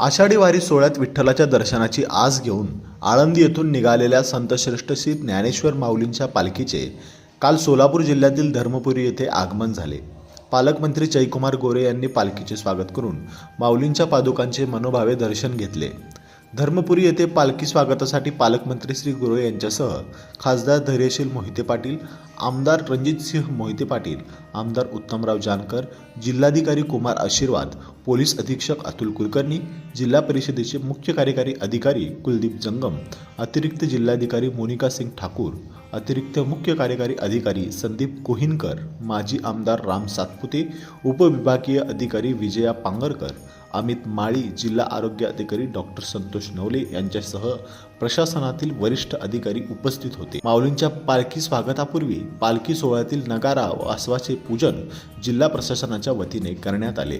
आषाढी वारी सोहळ्यात विठ्ठलाच्या दर्शनाची आस घेऊन आळंदी येथून निघालेल्या संतश्रेष्ठ श्री ज्ञानेश्वर माऊलींच्या पालखीचे काल सोलापूर जिल्ह्यातील धर्मपुरी येथे आगमन झाले. पालकमंत्री जयकुमार गोरे यांनी पालखीचे स्वागत करून माऊलींच्या पादुकांचे मनोभावे दर्शन घेतले. धर्मपुरी येथे पालखी स्वागतासाठी पालकमंत्री श्री गोरे यांच्यासह खासदार धैर्यशील मोहिते पाटील आमदार रणजितसिंह मोहिते पाटील आमदार उत्तमराव जानकर जिल्हाधिकारी कुमार आशीर्वाद पोलीस अधीक्षक अतुल कुलकर्णी जिल्हा परिषदेचे मुख्य कार्यकारी अधिकारी कुलदीप जंगम अतिरिक्त जिल्हाधिकारी मोनिका सिंग ठाकूर अतिरिक्त मुख्य कार्यकारी अधिकारी संदीप कोहिनकर माजी आमदार राम सातपुते उपविभागीय अधिकारी विजया पांगरकर अमित माळी जिल्हा आरोग्य अधिकारी डॉक्टर संतोष नवले यांच्यासह प्रशासनातील वरिष्ठ अधिकारी उपस्थित होते. माऊलींच्या पालखी स्वागतापूर्वी पालखी सोहळ्यातील नगारा व आसवाचे पूजन जिल्हा प्रशासनाच्या वतीने करण्यात आले.